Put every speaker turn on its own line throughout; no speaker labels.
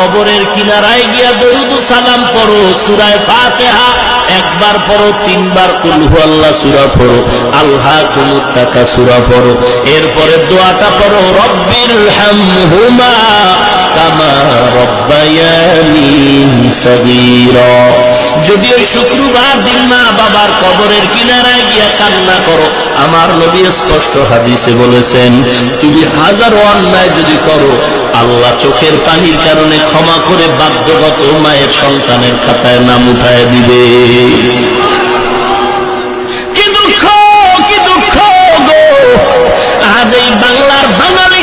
কবরের কিনারায় গিয়া দরুদ সালাম পড়ো, সুরায় ফাতেহা। একবার পড়ো, তিনবার কুলহু আল্লাহ সুরা পড়ো। আল্লাহ কুমুর টাকা সুরা পড়ো। এরপরে দোয়াটা পড়ো, রব্বির হামহুমা কামা রব্বায়ানি সগীরা। যদি ওই শুক্রবার দিন মা বাবার কবরের কিনারায় গিয়া কান্না করো, আমার নবী স্পষ্ট হাদিসে বলেছেন, তুমি হাজারো অন্যায় যদি করো আল্লাহ চোখের পানির কারণে ক্ষমা করে বাধ্যগত মায়ের সন্তানের খাতায় নাম উঠায় দিবে। কি দুঃখ কি দুঃখ গো। আজ এই বাংলার বাঙালি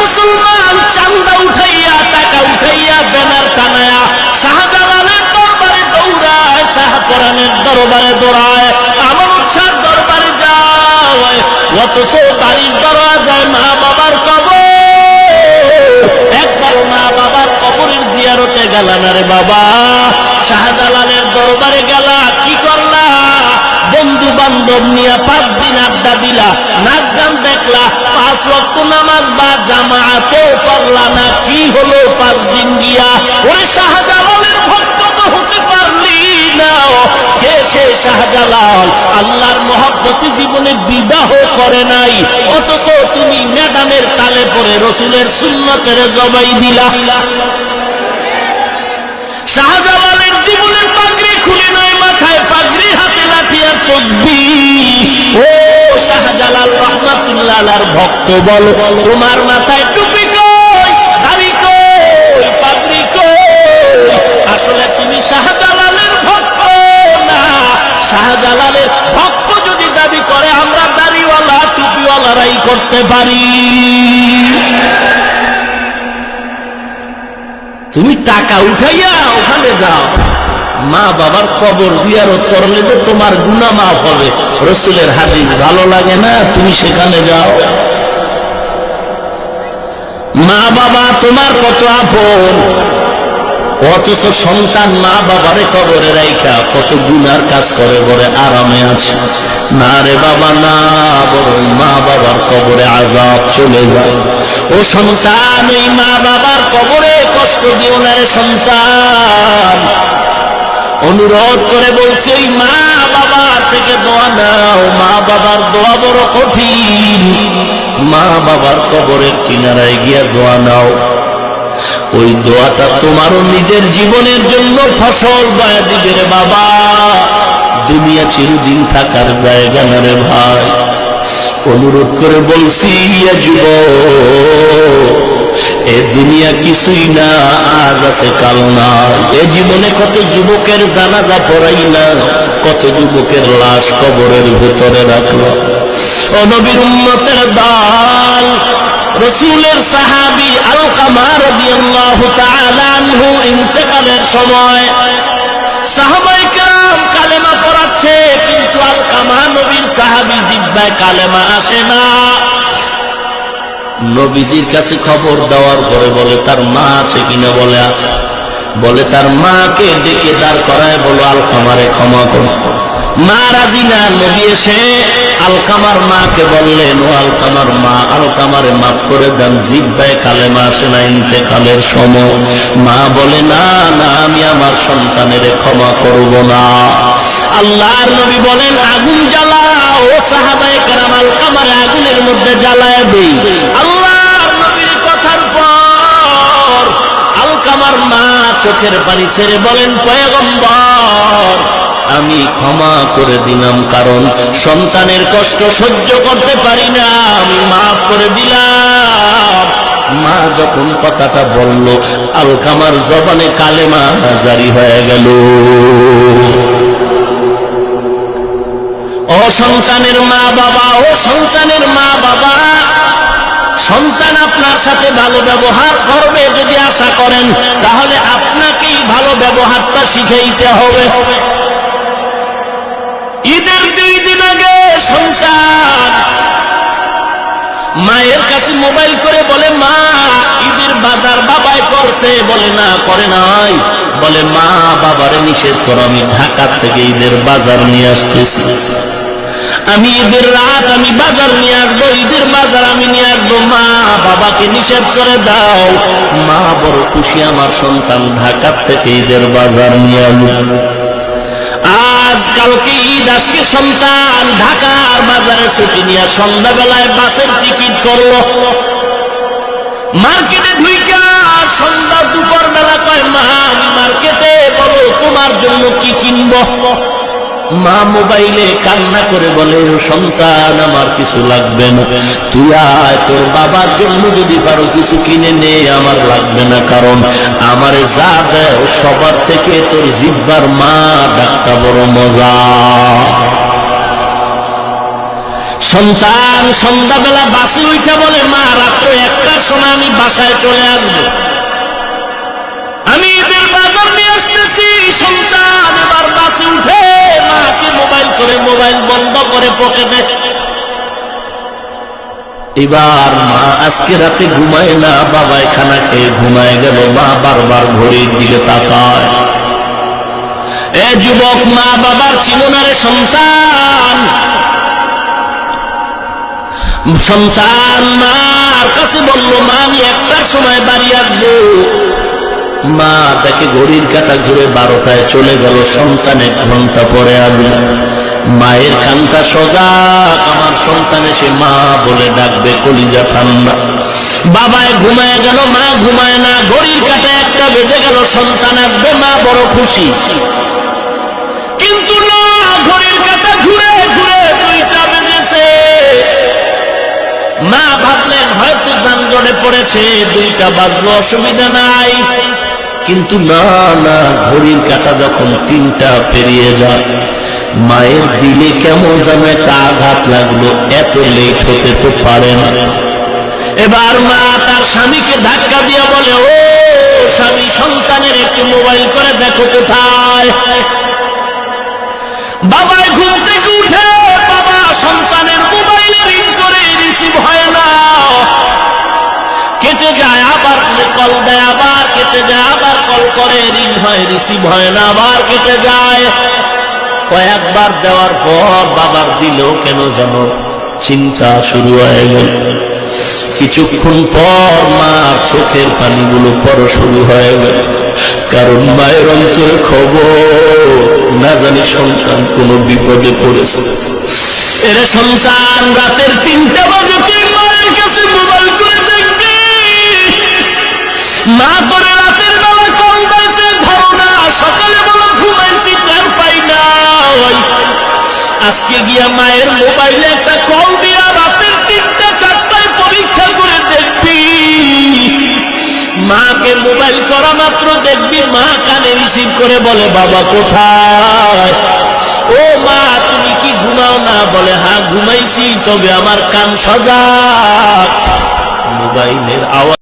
মুসলমান চান্দা উঠাইয়া, টাকা উঠাইয়া ব্যানার টানায়া, শাহজালালের দরবারে দৌড়ায়, শাহপরানের দরবারে দৌড়ায় আমার উৎসাহ দরবারে যায়। অথচ বাড়ির গেলা রে বাবা, শাহজালালের দরবারে গেলা, কি করলা? বন্ধু বান্ধব নিয়ে পাঁচ দিন আড্ডা দিলা, নাচ গান দেখলা, পাঁচ রক্ত নামাজ বা জামাতেও করলা না, কি হলো পাঁচ দিন গিয়া? ওরে শাহজালালের ভক্ত তো হতে পারলি না। কে সে শাহজালাল, আল্লাহর মহব্বতে জীবনে বিবাহ করে নাই, অথচ তুমি ম্যাডামের তালে পরে রসুলের সুন্নতের জবাই দিলা। শাহজালালের জীবনের পাগড়ি খুলে নয়, মাথায় পাগড়ি, হাতে আর তসবি। ও শাহজালাল রহমাতুল্লাহ ভক্ত, বল, তোমার মাথায় টুপি কই, দাড়ি কই, পাগড়ি কই? আসলে তুমি শাহজালালের ভক্ত না। শাহজালালের ভক্ত যদি দাবি করে, আমরা দাড়িওয়ালা, টুপিওয়ালারাই করতে পারি। তুমি টাকা উঠাইয়া ওখানে যাও। মা বাবার কবর জিয়ারত করলে যে তোমার গুণা মাফ হবে। রসুলের হাদিস ভালো লাগে না? তুমি সেখানে যাও। মা বাবা, তোমার কত আপন। অথচ সন্তান মা বাবারে কবরে রাইখা কত গুনার কাজ করে বলে আরামে আছে। না রে বাবা, না বরং মা বাবার কবরে আজাব চলে যায়। ও সন্তান ওই মা বাবার কবরে কষ্ট দিও না সন্তান অনুরোধ করে বলছি, ওই মা বাবার থেকে দোয়া নাও। মা বাবার দোয়া বড় কঠিন। মা বাবার কবরের কিনারায় গিয়া দোয়া নাও। ওই দোয়াটা তোমারও নিজের জীবনের জন্য ফসল বয়া দিবে রে বাবা। দুনিয়া চিরদিন থাকার জায়গা না রে ভাই। অনুরোধ করে বলছি যুব এ দুনিয়া কিছুই না, আজ আছে, কাল না। এ জীবনে কত যুবকের জানাজা পড়াই না কত যুবকের লাশ কবরের ভেতরে রাখল। অনবীর উম্মতের দাল, রসুলের সাহাবি আল কামার ইন্তেকালের সময় সাহাবাই কেরাম কালেমা পড়াচ্ছে কিন্তু আল কামা নবীর সাহাবি জিব্বায় কালেমা আসে না। নবীজির কাছে খবর দেওয়ার পরে বলে, তার মা আছে কিনা? বলে, আছে। বলে, তার মাকে ডেকে দাঁড় করায় বলো আল কামারে ক্ষমা করো। মা রাজি না, নবী এসে আলকামার মাকে বললেন, ও আলকামার মা, আলকামারে মাফ করে দেন, জিব্বায় কালেমা আসে না, ইন্তেকালের সময়। মা বলে, না না, আমি আমার সন্তানের ক্ষমা করব না। আল্লাহর নবী বলেন, আগুন জ্বালা ও সাহাবায়ে কেরাম আলকামারে আগুনের মধ্যে জ্বালায় দেই। আল্লাহর নবীর কথার পর আলকামার মা চোখের পানি ছেড়ে বলেন, পয়গম্বর আমি ক্ষমা করে দিলাম, কারণ সন্তানের কষ্ট সহ্য করতে পারি না। আমি মাফ করে দিলাম। মা যখন কথাটা বলল আলকামার জবানে কালেমা জারি হয়ে গেল। ও মা বাবা ও সন্তানের মা বাবা সন্তান আপনার সাথে ভালো ব্যবহার করবে যদি আশা করেন, তাহলে আপনাকেই ভালো ব্যবহারটা শিখাইতে হবে। ঈদের দুই দিন আগে সন্তান মায়ের কাছে মোবাইল করে বলে, মা, ঈদের বাজার বাবাই করছে। বলে, না, করে নাই। বলে, মা, বাবারে নিষেধ করো, আমি ঢাকা থেকে ঈদের বাজার নিয়ে আসতেছি। আমি ঈদের রাত আমি বাজার নিয়ে আসব, ঈদের বাজার আমি নিয়ে আসব। মা, বাবাকে নিষেধ করে দাও। মা, বড় খুশি, আমার সন্তান ঢাকার থেকে ঈদের বাজার নিয়ে আসব আজ কালকে ঈদ আজকে সন্তান ঢাকার বাজারে ছুটি নিয়ে সন্ধ্যাবেলায় বাসের টিকিট করল। মার্কেটে ঢুইকা সন্ধ্যা দুপুর বেলা কয়, মা মার্কেটে বলো, তোমার জন্য কি কিনবো? মা মোবাইলে কান্না করে বলে সন্তান, আমার কিছু লাগবে না। তুই আয়, তোর বাবার জন্য যদি পারো কিছু কিনে নে, আমার লাগবে না। কারণ আমার যা দেয় সবার থেকে তোর জিব্বার মা, ডাক্তার, বড় মজা। সন্তান সন্ধ্যাবেলা বাসে উঠে বলে, মা, রাত্র একটার সময় আমি বাসায় চলে আসব। করে পকেটে এবার মা আজকে রাতে ঘুমায় না বাবায় খানা খেয়ে ঘুমায় গেল, মা বারবার ঘড়ির দিকে তাকায়। এ যুবক মা বাবার ছিল না রে সন্তান। সন্তান মার কাছে বলল, মা, আমি একটার সময় বাড়ি আসব। মা তাকে ঘড়ির কাটা ঘুরে বারোটায় চলে গেল, সন্তান এক ঘণ্টা পরে আসবে। মায়ের কান্তা সজা, আমার সন্তান এসে মা বলে ডাকবে, কলিজা ঠান্ডা। বাবায় ঘুমায় গেল, মা ঘুমায় না, ঘড়ির কাটা একটা বেজে গেল, সন্তান আসবে, মা বড় খুশি। কিন্তু না কাটা ঘুরে ঘুরে দুইটা বেজেছে। মা ভাবলেন, হয়তো যানজটে পড়েছে, দুইটা বাজলো, অসুবিধা নাই। কিন্তু না না, ঘড়ির কাটা যখন তিনটা পেরিয়ে যায় মায়ের দিলে কেমন যেন একটা আঘাত লাগল, এত লেট হতে তো পারে না। এবার মা তার স্বামীকে ধাক্কা দিয়ে বলে, ও স্বামী, সন্তানের একটু মোবাইল করে দেখো কোথায়? বাবাই ঘুম থেকে উঠে, বাবা সন্তানের মোবাইলে রিং করে রিসিভ হয় না। কেটে যায়, আবার কল দেয়, আবার কেটে যায়, আবার কল করে রিং হয় রিসিভ হয় না, আবার কেটে যায়। কয়েকবার দেওয়ার পর বাবার দিলেও কেন যেন চিন্তা শুরু হয়ে গেল। কিছুক্ষণ পর মার চোখের পানিগুলো পর শুরু হয়ে গেল। কারণ মায়ের অন্তরে খবর, না জানি সন্তান কোনো বিপদে পড়েছে। এরে সন্তান রাতের তিনটা বাজে তুই মায়ের কাছে মোবাইল করে দেখবি? মা করে আজকে গিয়া মায়ের মোবাইলে একটা কল দিয়া রাতের তিনটা, চারটায় পরীক্ষা করে দেখবি। মাকে মোবাইল করা মাত্র দেখবি, মা কানে রিসিভ করে বলে, বাবা কোথায়? ও মা, তুমি কি ঘুমাও না? বলে হ্যাঁ ঘুমাইছি, তবে আমার কান সজাগ। মোবাইলের আওয়াজ